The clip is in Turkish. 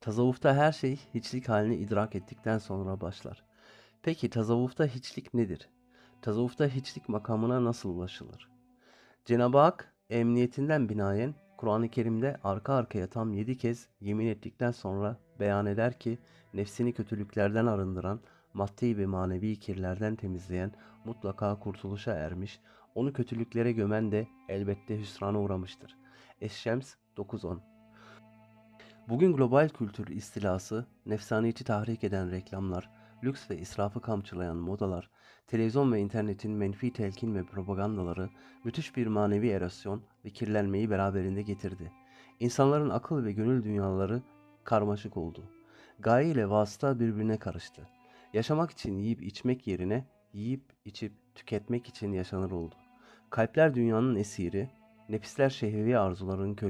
Tasavvufta her şey hiçlik halini idrak ettikten sonra başlar. Peki tasavvufta hiçlik nedir? Tasavvufta hiçlik makamına nasıl ulaşılır? Cenab-ı Hak emniyetinden binaen Kur'an-ı Kerim'de arka arkaya tam yedi kez yemin ettikten sonra beyan eder ki nefsini kötülüklerden arındıran, maddi ve manevi kirlerden temizleyen mutlaka kurtuluşa ermiş, onu kötülüklere gömen de elbette hüsrana uğramıştır. Eş-Şems 9.10 Bugün global kültür istilası, nefsaniyeti tahrik eden reklamlar, lüks ve israfı kamçılayan modalar, televizyon ve internetin menfi telkin ve propagandaları müthiş bir manevi erosyon ve kirlenmeyi beraberinde getirdi. İnsanların akıl ve gönül dünyaları karmaşık oldu. Gaye ile vasıta birbirine karıştı. Yaşamak için yiyip içmek yerine yiyip içip tüketmek için yaşanır oldu. Kalpler dünyanın esiri, nefisler şehvi arzuların kölesi